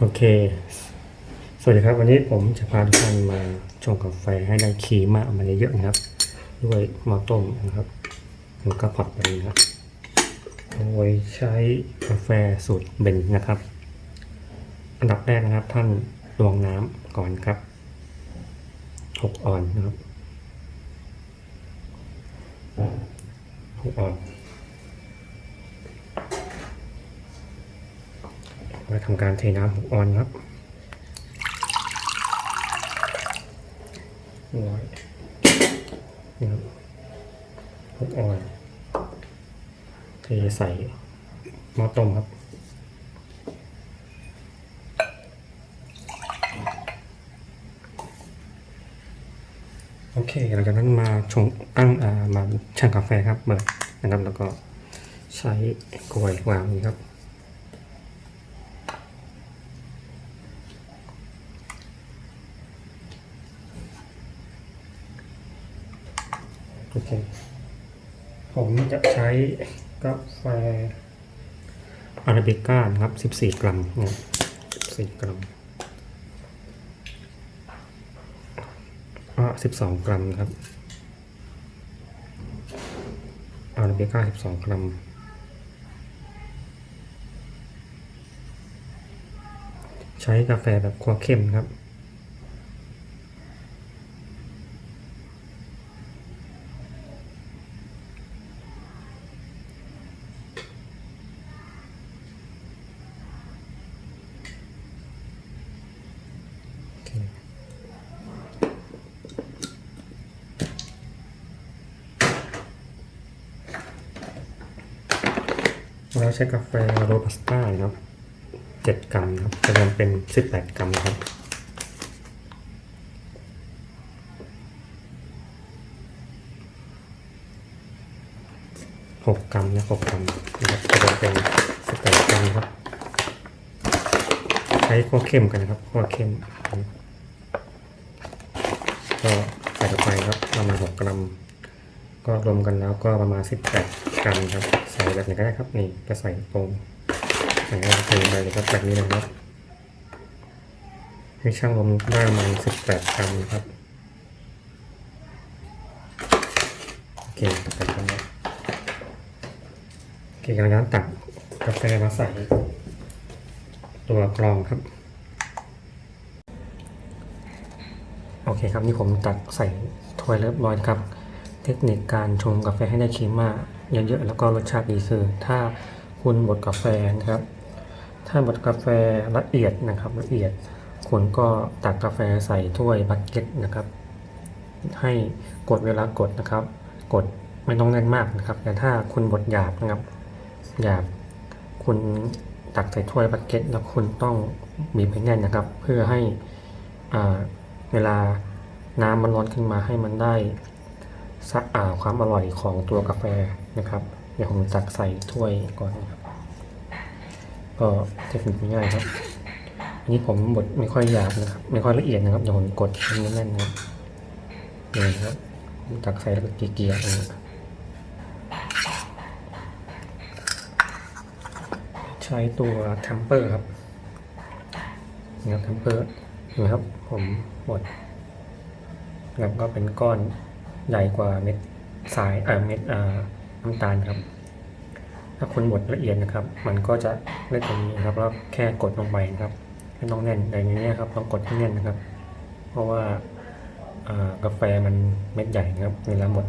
โอเค สวัสดีครับ วันนี้ผมจะพาทุกท่านมาชงกาแฟให้ได้ครีมมากมาเยอะๆนะครับ ด้วยหม้อต้มนะครับแล้วก็พอตแบบนี้นะครับโดยใช้กาแฟสูตรเบนนะครับ อันดับแรกนะครับ ท่านตวงน้ำก่อนครับหกออนนะครับหกออน มาทำการเทน้ำหกออนครับร้อยนี่ครับหกออนเทใส่หม้อต้มครับโอเคหลังจากนั้นมาชงตั้งอ่ามาชั่งกาแฟครับเบิดนะครับแล้วก็ใช้กลวยวางนี้ครับ โอเค ผมจะใช้กาแฟอาราบิก้านะครับ 14 กรัมเนี่ย14 กรัมอ่า12 กรัมครับ อาราบิก้า 12 กรัม ใช้กาแฟแบบคั่วเข้มครับ เราใช้กาแฟโรบัสต้านะครับเจ็ดกรัมครับจะรวมเป็นสิบแปดกรัมครับหกกรัมนะหกกรัมนะครับจะรวมเป็นสิบแปดกรัมครับ ใช้ข้อเข้มกันนะครับข้อเข้ม ก็ใส่ลงไปครับประมาณ6กรัม ก็รวมกันแล้วก็ประมาณ 18 กรัมครับ ใส่แบบไหนก็ได้ครับ นี่จะใส่ตรงไหนก็ใส่ไปเลยครับแบบนี้เลยครับ ให้ช่างรวมได้ประมาณ 18 กรัมครับ โอเค18กรัมครับโอเคกำลังตักกาแฟมาใส่ ตัวกรองครับโอเคครับนี่ผมตักใส่ถ้วยเรียบร้อยครับ เทคนิคการชงกาแฟให้ได้ครีมมากเยอะๆแล้วก็รสชาติดีคือถ้าคุณบดกาแฟนะครับ ถ้าบดกาแฟละเอียดนะครับละเอียด คุณก็ตักกาแฟใส่ถ้วยบักเก็ตนะครับ ให้กดเวลากดนะครับ กดไม่ต้องแน่นมากนะครับ แต่ถ้าคุณบดหยาบนะครับหยาบคุณตักใส่ถ้วยบักเก็ตแล้วคุณต้องบีบให้แน่นนะครับ เพื่อให้เวลาน้ำมันร้อนขึ้นมาให้มันได้ ความอร่อยของตัวกาแฟนะครับ เดี๋ยวผมตักใส่ถ้วยก่อนนะครับก็เทคนิคง่ายครับ อันนี้ผมบดไม่ค่อยหยาบนะครับ ไม่ค่อยละเอียดนะครับเดี๋ยวผมกดให้มันแน่นนะครับนี่นะครับผมตักใส่แล้วก็เกลี่ยๆอย่างนี้ใช้ตัวทัมเปอร์ครับนี่ครับทัมเปอร์นะครับ ผมบดนะครับก็เป็นก้อน ใหญ่กว่าเม็ดสายเอ่อเม็ดอ่าน้ำตาลครับ ถ้าคุณบดละเอียดนะครับ มันก็จะเล็กกว่านี้ครับแล้วแค่กดลงไปครับไม่ต้องแน่นอย่างนี้ครับต้องกดให้แน่นนะครับ เพราะว่ากาแฟมันเม็ดใหญ่นะครับเวลาหมด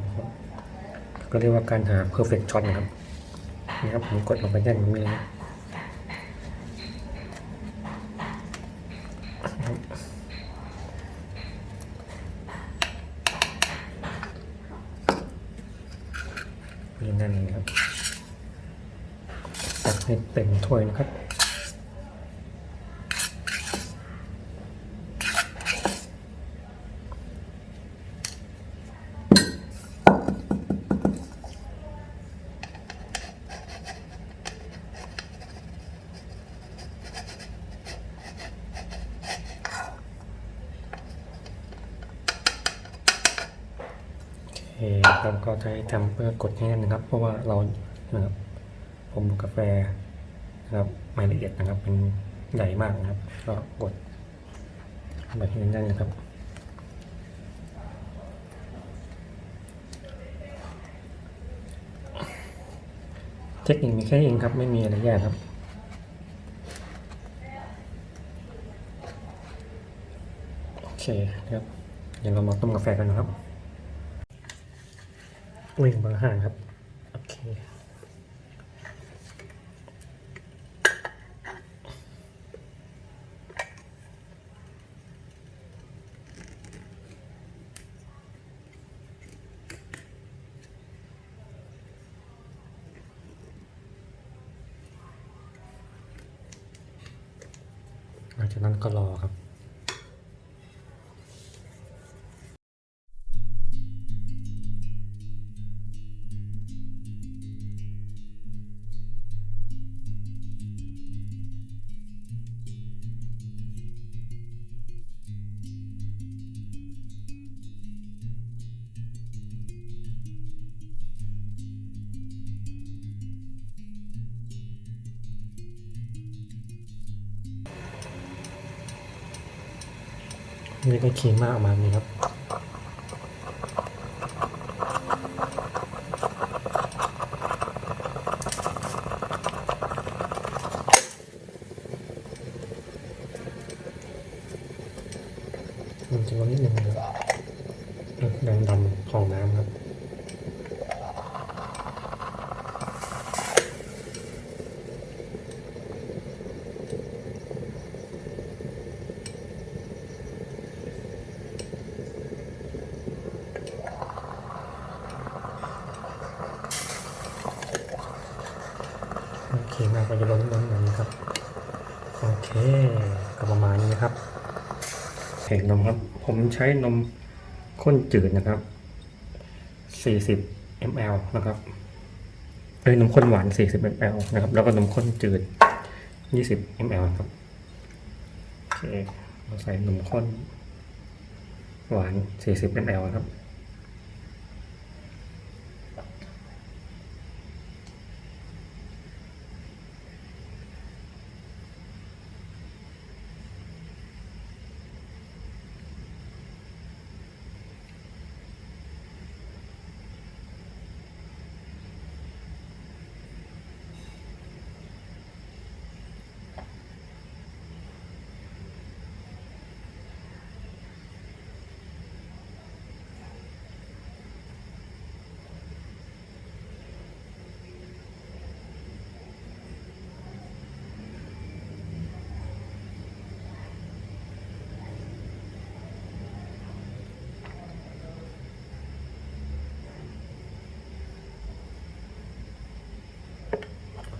ก็เรียกว่าการหา perfect shot นะครับนี่ครับผมกดลงไปแน่นตรงนี้เลยนะ นี่นั่นเองครับตักให้เต็มถ้วยนะครับ โอ เครับก็ใช้ทำเพื่อกดให้แน่นนะครับ เพราะว่าเรานะครับผมบดกาแฟนะครับไม่ละเอียดนะครับเป็นใหญ่มากนะครับ ก็กดแบบนี้นั่นนะครับเทคนิคมีแค่เองครับ ไม่มีอะไรยากครับโอเคนะครับ เดี๋ยวเรามาต้มกาแฟกันนะครับ วิ่งเบอร์ห้าครับ โอเค หลังจากนั้นก็รอครับ นี่ก็ครีมมากออกมานี่ครับ มันจะร้อนนิดนึงเลยแดงดำของน้ำครับ โอเคมา ก็จะล้นล้นแบบนี้ครับ โอเคก็ประมาณนี้นะครับเห็นนมครับ ผมใช้นมข้นจืดนะครับ 40 ml นะครับเอ้ยนมข้นหวาน 40 ml นะครับ แล้วก็นมข้นจืด 20 ml ครับโอเคเราใส่นมข้นหวาน 40 ml ครับ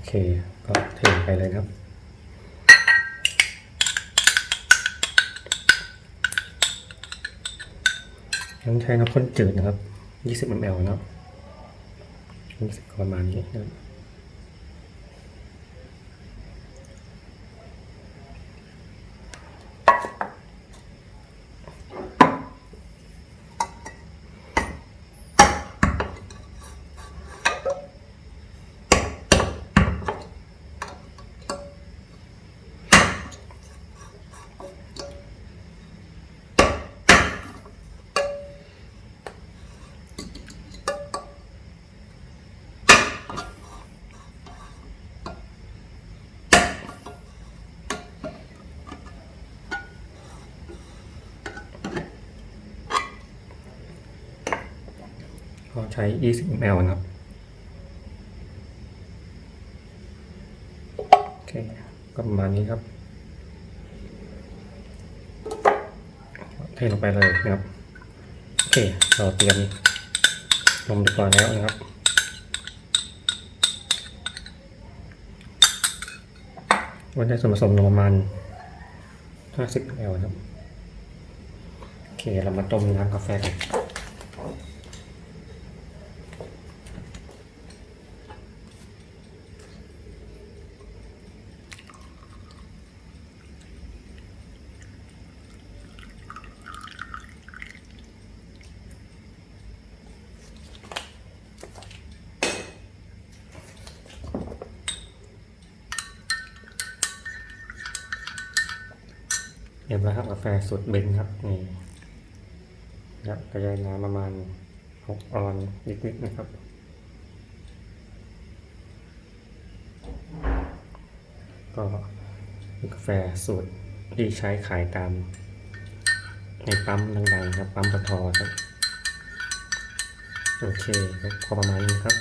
เค ก็เทไปเลยครับ ต้องใช้น้ำข้นจืดนะครับ 20 ml นะครับ20ประมาณนี้นะครับ ใช้ 20 ml นะครับ โอเค ก็ประมาณนี้ครับ เทลงไปเลยนะครับ โอเค เราเตรียมนมดีกว่าแล้วนะครับวันได้ส่วนผสมนมประมาณ 50 ml นะครับ โอเค เรามาต้มน้ำกาแฟกัน เรียบร้อยครับกาแฟสูตรเบนครับนี่ครับกระจายน้ำประมาณหกออนนิดๆนะครับก็กาแฟสูตรที่ใช้ขายตาม ในปั๊มดังๆครับปั๊มปตทครับ โอเคครับพอประมาณนี้ครับ